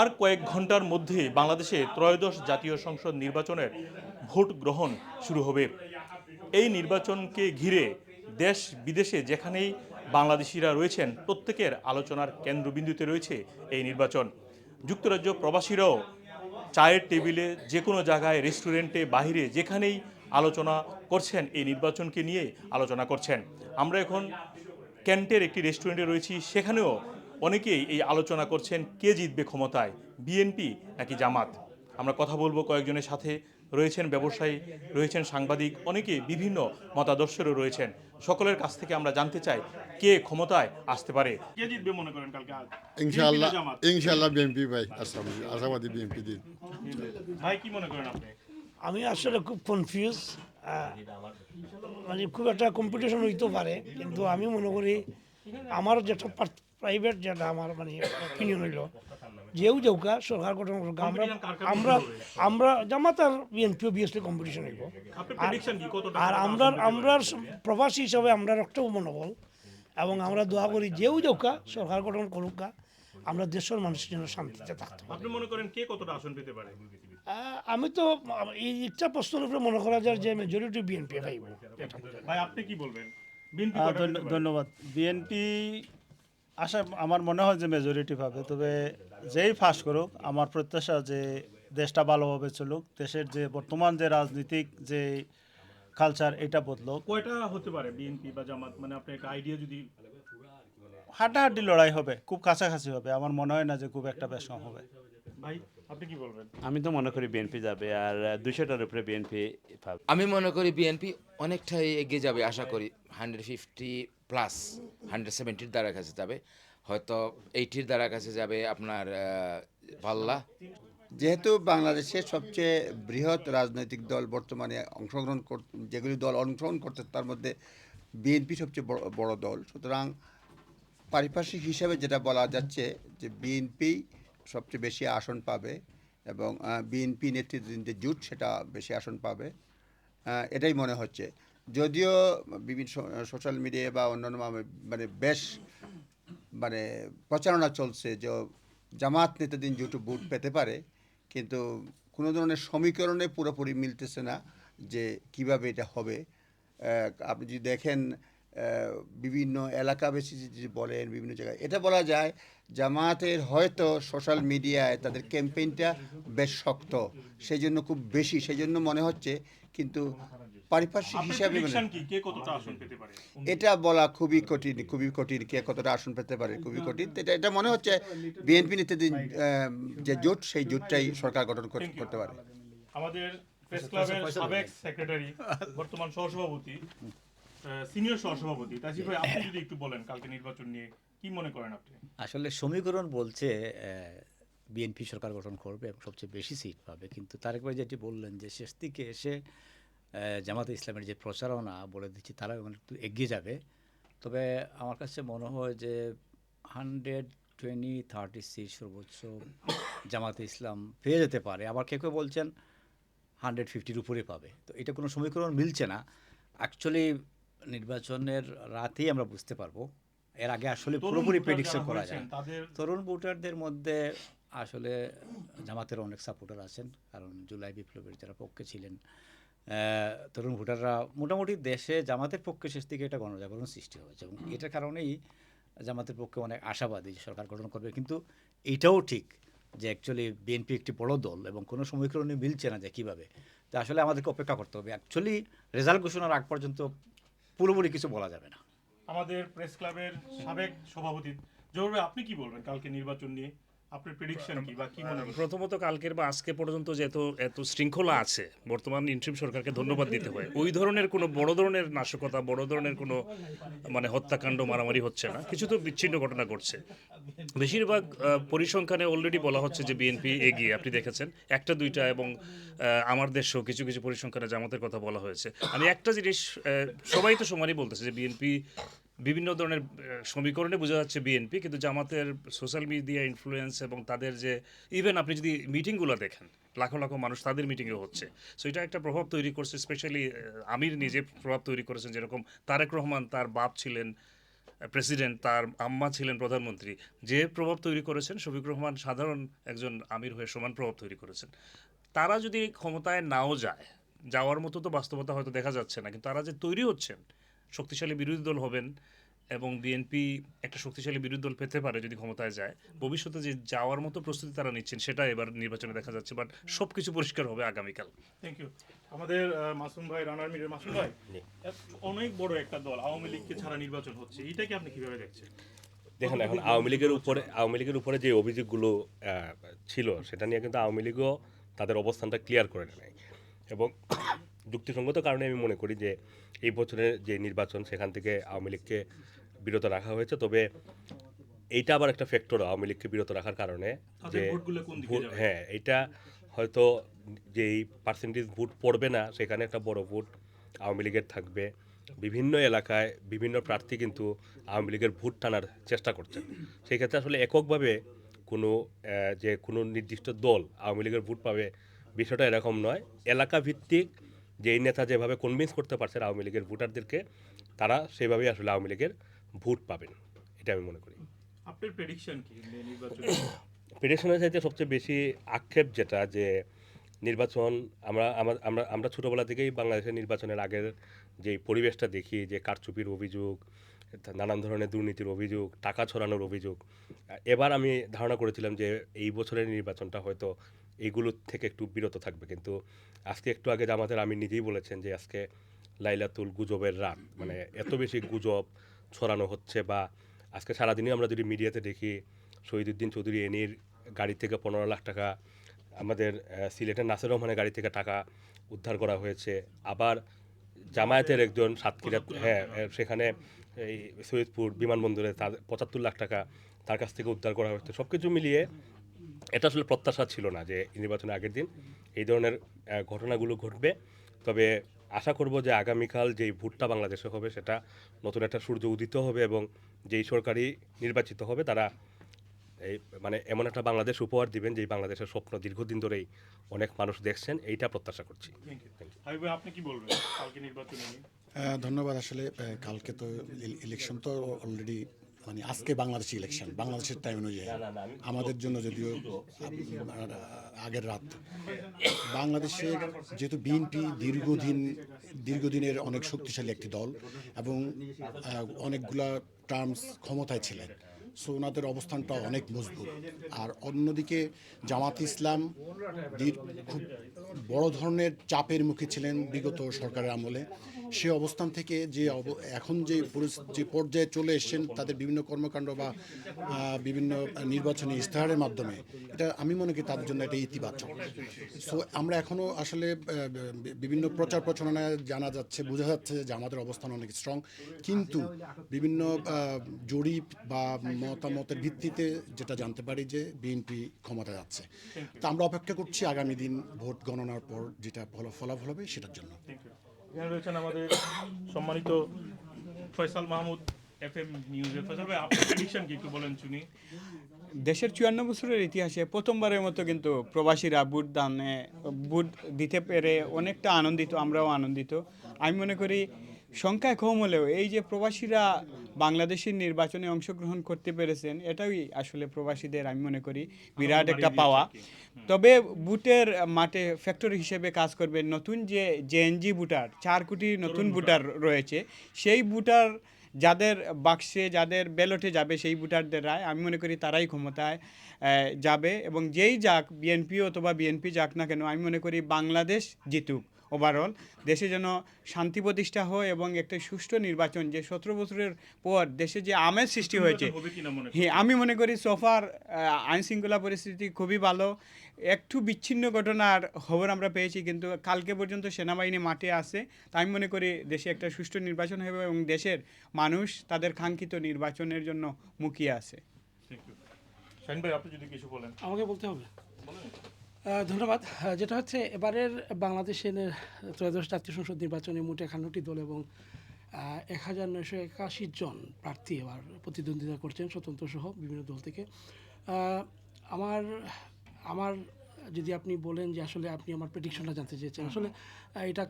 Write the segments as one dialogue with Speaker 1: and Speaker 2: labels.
Speaker 1: আর কয়েক ঘণ্টার মধ্যে বাংলাদেশে ত্রয়োদশ জাতীয় সংসদ নির্বাচনের ভোট গ্রহণ শুরু হবে। এই নির্বাচনকে ঘিরে দেশ বিদেশে যেখানেই বাংলাদেশিরা রয়েছেন, প্রত্যেকের আলোচনার কেন্দ্রবিন্দুতে রয়েছে এই নির্বাচন। যুক্তরাজ্য প্রবাসীরাও চায়ের টেবিলে যে কোনো জায়গায়, রেস্টুরেন্টে, বাহিরে যেখানেই আলোচনা করছেন, এই নির্বাচনকে নিয়ে আলোচনা করছেন। আমরা এখন ক্যান্টের একটি রেস্টুরেন্টে রয়েছি, সেখানেও অনেকেই এই আলোচনা করছেন কে জিতবে ক্ষমতায় বিএনপি নাকি জামাত? আমরা কথা বলব কয়েকজনের সাথে। রয়েছেন ব্যবসায়ী রয়েছেন সাংবাদিক অনেকে বিভিন্ন মতাদর্শেরও রয়েছেন। সকলের কাছ থেকে আমরা জানতে চাই কে ক্ষমতায় আসতে পারে। কে জিতবে মনে করেন কালকে?
Speaker 2: ইনশাআল্লাহ ইনশাআল্লাহ বিএনপি ভাই আসাম আশাবাদী বিএনপি দিন
Speaker 1: ভাই কি মনে করেন আপনি?
Speaker 3: আমি আসলে খুব কনফিউজ মানে খুব একটা কম্পিটিশন হইতে পারে কিন্তু আমি মনে করি আমার যেটা প্রাইভেট যেটা আমার মানে অপিনিয়ন হইল যেও যেউকা সরকার গঠন করুক আমরা আমরা? আমরা জামাত আর বিএনপি অবভিয়াসলি কম্পিটিশন হইব। আর আমরা আমরা প্রবাসী হিসাবে আমরা একটাও মনোবল। এবং আমরা দোয়া করি যেও যেউকা সরকার গঠন করুক আমরা দেশের মানুষের জন্য শান্তিতে থাকতে
Speaker 1: আপনি মনে করেন কে কতটা আসন পেতে পারে?
Speaker 3: আমি তো এই ইচ্ছা প্রশ্নের উপরে মনে করা যায় যে মেজরিটি বিএনপি পাইব।
Speaker 1: ভাই আপনি কি বলবেন?
Speaker 4: ধন্যবাদ। বিএনপি আশা আমার মনে হয় যে মেজরিটি পাবে তবে যেই ফাঁস করুক আমার প্রত্যাশা যে দেশটা ভালোভাবে চলুক দেশের যে বর্তমান যে রাজনীতিক যে কালচার এটা বদলো
Speaker 1: কয়টা হতে পারে বিএনপি বা জামাত? মানে আপনি একটা আইডিয়া যদি
Speaker 4: হাড্ডাহাড্ডি লড়াই হবে খুব কাছাকাছি হবে। আমার মনে হয় না যে খুব একটা বেশ কম হবে।
Speaker 1: ভাই? আপনি কি বলবেন?
Speaker 5: আমি তো মনে করি বিএনপি যাবে আর দুশোটার উপরে বিএনপি পাবে।
Speaker 6: আমি মনে করি বিএনপি অনেকটাই এগিয়ে যাবে আশা করি হান্ড্রেড ফিফটি প্লাস হান্ড্রেড সেভেন্টির দ্বারা কাছে যাবে। হয়তো এইটির দ্বারা কাছে যাবে আপনার পাল্লা।
Speaker 2: যেহেতু বাংলাদেশের সবচেয়ে বৃহৎ রাজনৈতিক দল বর্তমানে অংশগ্রহণ কর- যেগুলি দল অংশগ্রহণ করতে তার মধ্যে বিএনপি সবচেয়ে বড় বড় দল। সুতরাং পারিপার্শ্বিক হিসাবে যেটা বলা যাচ্ছে যে বিএনপি সবচেয়ে বেশি আসন পাবে এবং বিএনপি নেতৃত্বাধীন যে জোট সেটা বেশি আসন পাবে। এটাই মনে হচ্ছে। যদিও বিভিন্ন সোশ্যাল মিডিয়া বা অন্যান্য মানে বেশ মানে প্রচারণা চলছে যে জামাত নেতাদিন জোট ভোট পেতে পারে, কিন্তু কোনো ধরনের সমীকরণে পুরোপুরি মিলতেছে না যে কীভাবে এটা হবে। আপনি যদি দেখেন বিভিন্ন এলাকা বেশি যদি বলেন বিভিন্ন জায়গায়। এটা বলা যায় জামাতের হয়তো সোশ্যাল মিডিয়ায় তাদের ক্যাম্পেইনটা বেশ শক্ত। সেই জন্য খুব বেশি। সেই জন্য মনে হচ্ছে কিন্তু পারিপার্শ্বিক হিসাবে মানে-
Speaker 1: প্রেডিকশন কি? কে কতটা আসন পেতে পারে?
Speaker 2: এটা বলা খুবই কঠিন খুবই কঠিন কে কতটা আসন পেতে পারে খুবই কঠিন। এটা এটা মনে হচ্ছে বিএনপি নেতৃত্বাধীন যে জোট সেই জোটটাই সরকার গঠন করতে পারে।
Speaker 1: আমাদের প্রেস ক্লাবের সাবেক সেক্রেটারি বর্তমান সহসভাপতি সিনিয়র সহসভাপতি। ভাই আপনি যদি একটু বলেন কালকে নির্বাচন নিয়ে কি মনে করেন আপনি?
Speaker 7: আসলে সমীকরণ বলছে বিএনপি সরকার গঠন করবে এবং সবচেয়ে বেশি সিট পাবে। কিন্তু তারেক ভাই যেটি বললেন যে শেষ দিকে এসে জামাতে ইসলামের যে প্রচারণা বলে দিচ্ছি তারা একটু এগিয়ে যাবে। তবে আমার কাছে মনে হয় যে হান্ড্রেড টোয়েন্টি থার্টি সিট সর্বোচ্চ জামাতে ইসলাম পেয়ে যেতে পারে। আবার কেউ কেউ বলছেন হান্ড্রেড ফিফটির উপরে পাবে। তো এটা কোনো সমীকরণ মিলছে না। অ্যাকচুয়ালি নির্বাচনের রাতেই আমরা বুঝতে পারব। এর আগে আসলে পুরোপুরি প্রেডিকশন করা যায় তরুণ ভোটারদের মধ্যে আসলে জামাতের অনেক সাপোর্টার আছেন কারণ জুলাই বিপ্লবের যারা পক্ষে ছিলেন তরুণ ভোটাররা মোটামুটি দেশে জামাতের পক্ষে শেষ থেকে একটা গণজাগরণ সৃষ্টি হয়েছে এবং এটার কারণেই জামাতের পক্ষে অনেক আশাবাদী সরকার গঠন করবে। কিন্তু এটাও ঠিক যে অ্যাকচুয়ালি বিএনপি একটি বড় দল এবং কোনো সমীকরণে মিলছে না যে কীভাবে। তো আসলে আমাদেরকে অপেক্ষা করতে হবে। অ্যাকচুয়ালি রেজাল্ট ঘোষণার আগ পর্যন্ত পুরোপুরি কিছু বলা যাবে না।
Speaker 1: আমাদের প্রেস ক্লাবের সাবেক সভাপতি। ভাই, আপনি কি বলবেন কালকে নির্বাচন নিয়ে? আপনার প্রেডিকশন কি বা কি মনে
Speaker 8: প্রথমত কালকের বা আজকে পর্যন্ত যে এত এত শৃঙ্খলা আছে, বর্তমান ইন্ট্রিম সরকারকে ধন্যবাদ দিতে হয়। ওই ধরনের কোনো বড় ধরনের নাশকতা, বড় ধরনের কোনো মানে হত্যাকাণ্ড, মারামারি হচ্ছে না। কিছু তো বিচ্ছিন্ন ঘটনা ঘটছে। বেশিরভাগ পরিসংখ্যানে অলরেডি বলা হচ্ছে যে বিএনপি এগিয়ে, আপনি দেখেছেন। একটা, দুইটা এবং আমার দেশও কিছু কিছু পরিসংখ্যানে জামাতের কথা বলা হয়েছে। আমি একটা জিনিস সবাই তো সমানই বলতেছে যে বিএনপি বিভিন্ন ধরনের সমীকরণে বোঝা যাচ্ছে বিএনপি, কিন্তু জামাতের সোশ্যাল মিডিয়া ইনফ্লুয়েন্স এবং তাদের যে ইভেন আপনি যদি মিটিংগুলো দেখেন, লাখো লাখো মানুষ তাদের মিটিংয়ে হচ্ছে। সো এটা একটা প্রভাব তৈরি করছে স্পেশালি আমির নিজে প্রভাব তৈরি করেছেন, যেরকম তারেক রহমান তার বাপ ছিলেন প্রেসিডেন্ট তার আম্মা ছিলেন প্রধানমন্ত্রী। যে প্রভাব তৈরি করেছেন শফিক রহমান সাধারণ একজন আমির হয়ে সমান প্রভাব তৈরি করেছেন। তারা যদি ক্ষমতায় নাও যায়, যাওয়ার মতো তো বাস্তবতা হয়তো দেখা যাচ্ছে না, কিন্তু তারা যে তৈরি হচ্ছেন শক্তিশালী বিরোধী দল হবেন এবং বিএনপি একটা শক্তিশালী বিরোধী দল পেতে পারে যদি ক্ষমতায় যায়। ভবিষ্যতে যে যাওয়ার মতো প্রস্তুতি তারা নিচ্ছেন সেটা এবার নির্বাচনে দেখা যাচ্ছে বাট সব কিছু পরিষ্কার হবে আগামীকাল।
Speaker 1: থ্যাংক ইউ আমাদের মাসুম ভাই রানার মিরের মাসুম ভাই অনেক বড় একটা দল আওয়ামী লীগকে ছাড়া নির্বাচন হচ্ছে এটাকে আপনি কীভাবে দেখছেন?
Speaker 9: দেখুন এখন আওয়ামী লীগের উপরে আওয়ামী লীগের উপরে যে অভিযোগগুলো ছিল সেটা নিয়ে কিন্তু আওয়ামী লীগও তাদের অবস্থানটা ক্লিয়ার করে নেয়। এবং যুক্তিসঙ্গত কারণে আমি মনে করি যে এই বছরের যে নির্বাচন সেখান থেকে আওয়ামী লীগকে বিরত রাখা হয়েছে। তবে এইটা আবার একটা ফ্যাক্টর আওয়ামী লীগকে বিরত রাখার কারণে যে হ্যাঁ এটা হয়তো যেই পার্সেন্টেজ ভোট পড়বে না সেখানে একটা বড় ভোট আওয়ামী লীগের থাকবে। বিভিন্ন এলাকায় বিভিন্ন প্রার্থী কিন্তু আওয়ামী লীগের ভোট টানার চেষ্টা করছেন। সেই ক্ষেত্রে আসলে এককভাবে কোনো যে কোনো নির্দিষ্ট দল আওয়ামী লীগের ভোট পাবে বিষয়টা এরকম নয়। এলাকা ভিত্তিক যেই নেতা যেভাবে কনভিন্স করতে পারছেন আওয়ামী লীগের ভোটারদেরকে তারা সেভাবেই আসলে আওয়ামী লীগের ভোট পাবেন এটা আমি মনে করি।
Speaker 1: আপনার প্রেডিকশন কি
Speaker 9: প্রেডিকশনের চাইতে সবচেয়ে বেশি আক্ষেপ যেটা যে নির্বাচন আমরা আমরা আমরা আমরা ছোটোবেলা থেকেই বাংলাদেশের নির্বাচনের আগের যে পরিবেশটা দেখি যে কারচুপির অভিযোগ নানান ধরনের দুর্নীতির অভিযোগ টাকা ছড়ানোর অভিযোগ এবার আমি ধারণা করেছিলাম যে এই বছরের নির্বাচনটা হয়তো এইগুলো থেকে একটু বিরত থাকবে। কিন্তু আজকে একটু আগে জামাতের আমি নিজেই বলেছেন যে আজকে লাইলাতুল গুজবের রাত। মানে এত বেশি গুজব ছড়ানো হচ্ছে বা আজকে সারাদিনই আমরা যদি মিডিয়াতে দেখি শহীদুদ্দিন চৌধুরী এনির গাড়ি থেকে পনেরো লাখ টাকা আমাদের সিলেটের নাসির রহমানের গাড়ি থেকে টাকা উদ্ধার করা হয়েছে। আবার জামায়াতের একজন সাতক্ষীরা হ্যাঁ সেখানে এই সৈয়দপুর বিমানবন্দরে তার পঁচাত্তর লাখ টাকা তার কাছ থেকে উদ্ধার করা হয়েছে। সব কিছু মিলিয়ে এটা আসলে প্রত্যাশা ছিল না যে নির্বাচনের আগের দিন এই ধরনের ঘটনাগুলো ঘটবে। তবে আশা করব যে আগামীকাল যেই ভোটটা বাংলাদেশে হবে সেটা নতুন একটা সূর্য উদিত হবে এবং যেই সরকারি নির্বাচিত হবে তারা এই মানে এমন একটা বাংলাদেশ উপহার দিবেন যেই বাংলাদেশের স্বপ্ন দীর্ঘদিন ধরেই অনেক মানুষ দেখছেন এইটা প্রত্যাশা করছি।
Speaker 1: আপনি কি বলবেন কালকে নির্বাচনে?
Speaker 10: ধন্যবাদ আসলে কালকে তো ইলেকশন তো অলরেডি মানে আজকে বাংলাদেশ ইলেকশন বাংলাদেশের টাইম অনুযায়ী। আমাদের জন্য যদিও আগের রাত। বাংলাদেশের যেহেতু বিএনপি দীর্ঘদিন দীর্ঘদিনের অনেক শক্তিশালী একটি দল এবং অনেকগুলা টার্মস ক্ষমতায় ছিলেন। সো ওনাদের অবস্থানটা অনেক মজবুত। আর অন্যদিকে জামাত ইসলাম খুব বড় ধরনের চাপের মুখে ছিলেন বিগত সরকারের আমলে। সে অবস্থান থেকে যে এখন যে যে পর্যায়ে চলে এসেছেন তাদের বিভিন্ন কর্মকাণ্ড বা বিভিন্ন নির্বাচনী ইস্তাহারের মাধ্যমে, এটা আমি মনে করি তাদের জন্য এটা ইতিবাচক। সো আমরা এখনও আসলে বিভিন্ন প্রচার প্রচারণায় জানা যাচ্ছে, বোঝা যাচ্ছে যে আমাদের অবস্থান অনেক স্ট্রং কিন্তু বিভিন্ন জরিপ বা মতামতের ভিত্তিতে যেটা জানতে পারি যে বিএনপি ক্ষমতা যাচ্ছে তা আমরা অপেক্ষা করছি আগামী দিন ভোট গণনার পর যেটা ফলা, ফলাফল হবে সেটার জন্য।
Speaker 1: এখানে রয়েছেন আমাদের সম্মানিত ফয়সাল মাহমুদ এফ এম নিউজের ফয়সাল ভাই, আপনার প্রেডিকশন কি একটু বলেন শুনি।
Speaker 11: দেশের চুয়ান্ন বছরের ইতিহাসে প্রথমবারের মতো কিন্তু প্রবাসীরা বুট দানে, বুট দিতে পেরে অনেকটা আনন্দিত, আমরাও আনন্দিত। আমি মনে করি সংখ্যায় কম হলেও এই যে প্রবাসীরা বাংলাদেশের নির্বাচনে অংশগ্রহণ করতে পেরেছেন এটাই আসলে প্রবাসীদের আমি মনে করি বিরাট একটা পাওয়া। তবে বুটের মাঠে ফ্যাক্টরি হিসেবে কাজ করবে নতুন যে জেএনজি বুটার চার কোটি নতুন বুটার। রয়েছে সেই বুটার যাদের বাক্সে যাদের ব্যালটে যাবে সেই ভোটারদের রায় আমি মনে করি তারাই ক্ষমতায় যাবে এবং যেই যাক বিএনপি অথবা বিএনপি যাক না কেন আমি মনে করি বাংলাদেশ জিতুক। ওভারঅল দেশে যেন শান্তি প্রতিষ্ঠা হয় এবং একটা সুষ্ঠু নির্বাচন যে সতেরো বছরের পর দেশে যে আমেজ সৃষ্টি হয়েছে? হ্যাঁ আমি মনে করি সোফার আইন শৃঙ্খলা পরিস্থিতি খুবই ভালো। একটু বিচ্ছিন্ন ঘটনার খবর আমরা পেয়েছি কিন্তু কালকে পর্যন্ত সেনাবাহিনী মাঠে আছে। তাই আমি মনে করি দেশে একটা সুষ্ঠু নির্বাচন হবে এবং দেশের মানুষ তাদের কাঙ্ক্ষিত নির্বাচনের জন্য মুখিয়ে আছে।
Speaker 1: থ্যাংক ইউ শাহিন ভাই আপনি যদি কিছু বলেন।
Speaker 3: আমাকে বলতে হবে? ধন্যবাদ। যেটা হচ্ছে, এবারের বাংলাদেশের ত্রয়োদশ জাতীয় সংসদ নির্বাচনে মোট একান্নটি দল এবং এক হাজার নয়শো একাশি জন প্রার্থী এবার প্রতিদ্বন্দ্বিতা করছেন স্বতন্ত্র সহ বিভিন্ন দল থেকে। আমার আমার যদি আপনি বলেন যে আসলে আপনি আমার প্রেডিকশনটা জানতে চেয়েছেন। আসলে এটা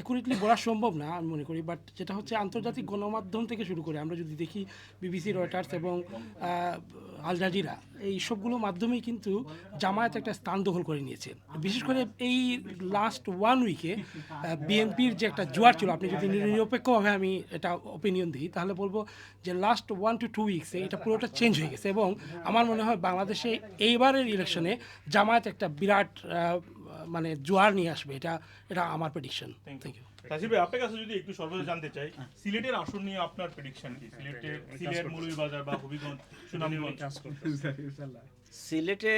Speaker 3: একুরেটলি বলা সম্ভব না আমি মনে করি বাট যেটা হচ্ছে আন্তর্জাতিক গণমাধ্যম থেকে শুরু করে আমরা যদি দেখি বিবিসি রয়টার্স এবং আল জাজিরা এই সবগুলো মাধ্যমেই কিন্তু জামায়াত একটা স্থান দখল করে নিয়েছে। বিশেষ করে এই লাস্ট ওয়ান উইকে বিএনপির যে একটা জোয়ার ছিল, আপনি যদি নিরপেক্ষভাবে আমি এটা ওপিনিয়ন দিই, তাহলে বলব যে লাস্ট ওয়ান টু টু উইকসে এটা পুরোটা চেঞ্জ হয়ে গেছে এবং আমার মনে হয় বাংলাদেশে এইবারের ইলেকশনে জামায়াত একটা বিরাট মানে জোয়ার নিয়ে আসবে এটা এটা আমার প্রেডিকশন থ্যাংক ইউ
Speaker 1: তাসির ভাই আপনার কাছে যদি একটু সর্বদা জানতে চাই সিলেটের আসন নিয়ে আপনার প্রেডিকশন কি? সিলেটের সিলেট মৌলভীবাজার বা হবিগঞ্জ সুনামগঞ্জ?
Speaker 7: সিলেটে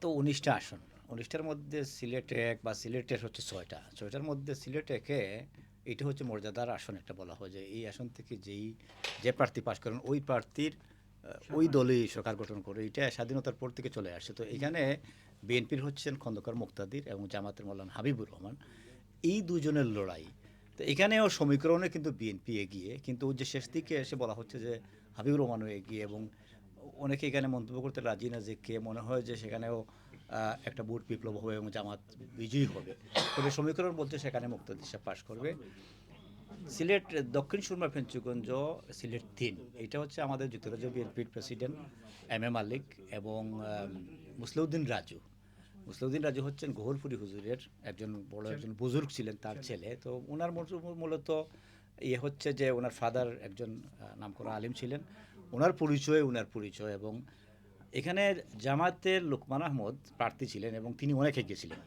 Speaker 7: তো উনিশটা আসন। উনিশটার মধ্যে সিলেট এক বা সিলেটের হচ্ছে ছয়টা। ছয়টার মধ্যে সিলেট একে এটা হচ্ছে মর্যাদার আসন একটা বলা হয় যে এই আসন থেকে যেই যে প্রার্থী পাশ করেন ওই প্রার্থীর ওই দলই সরকার গঠন করে এটা স্বাধীনতার পর থেকে চলে আসছে তো এখানে বিএনপির হচ্ছেন খন্দকার মুক্তাদির এবং জামাতের মোল্লান হাবিবুর রহমান। এই দুজনের লড়াই, তো এখানেও সমীকরণে কিন্তু বিএনপি এগিয়ে, কিন্তু যে শেষ দিকে এসে বলা হচ্ছে যে হাবিবুর রহমানও এগিয়ে এবং অনেকে এখানে মন্তব্য করতে রাজি না যে কে মনে হয় যে সেখানেও একটা ভোট বিপ্লব হবে এবং জামাত বিজয়ী হবে। তবে সমীকরণ বলছে সেখানে মুক্তাদিশা পাশ করবে। সিলেট, দক্ষিণ সুরমা, ফেঞ্চুগঞ্জ, সিলেট তিন। এটা হচ্ছে আমাদের যুক্তরাজ্য বিএনপির প্রেসিডেন্ট এম এ মালিক এবং মুসলিউদ্দিন রাজু। মুসলিউদ্দিন রাজু হচ্ছেন গোহরপুরি হুজুরের একজন বড় একজন বুজুর্গ ছিলেন তার ছেলে। তো ওনার মূলত ইয়ে হচ্ছে যে ওনার ফাদার একজন নামকরা আলিম ছিলেন। ওনার পরিচয় ওনার পরিচয় এবং এখানে জামাতের লোকমান আহমদ প্রার্থী ছিলেন এবং তিনি অনেক এগিয়েছিলেন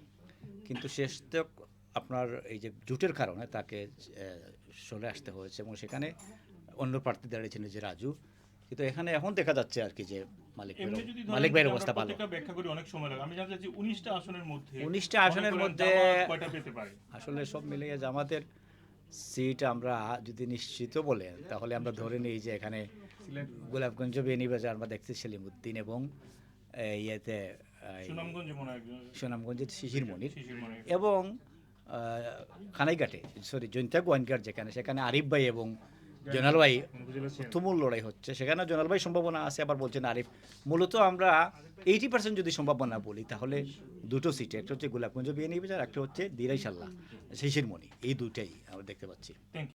Speaker 7: কিন্তু শেষ তক আপনার এই যে জুটের কারণে তাকে সরে আসতে হয়েছে এবং সেখানে অন্য প্রার্থী দাঁড়িয়েছেন যে রাজু। কিন্তু এখানে এখন দেখা যাচ্ছে আর কি যে মালিক মালিক ভাইয়ের অবস্থা ভালো।
Speaker 1: ব্যাখ্যা করি অনেক সময় লাগে। আমি জানতে চাচ্ছি 19টা আসনের মধ্যে
Speaker 7: 19টা
Speaker 1: মনে
Speaker 7: আসনের মধ্যে
Speaker 1: কয়টা পেতে পারে?
Speaker 7: আসলে সব মিলিয়ে জামাতের সিট আমরা যদি নিশ্চিত বলেন তাহলে আমরা ধরে নিই যে এখানে গোলাপগঞ্জ বেনিবাজার আমরা দেখছি সেলিমুদ্দিন এবং ইয়েতে
Speaker 1: সুনামগঞ্জে
Speaker 7: শিশির মনির। এবং খানাইঘাটে সরি জৈন্তা গোয়াইনঘাট যেখানে সেখানে আরিফ ভাই এবং জোনাল ভাই তুমুল লড়াই হচ্ছে। সেখানে জোনাল ভাই সম্ভাবনা আছে আবার বলছেন আরিফ। মূলত আমরা এইটি পার্সেন্ট যদি সম্ভাবনা বলি তাহলে দুটো সিটে একটা হচ্ছে গোলাপগঞ্জ বিয়ে আর একটা হচ্ছে দিরাই সাল্লাহ শেষের মণি এই দুটাই আমরা দেখতে পাচ্ছি।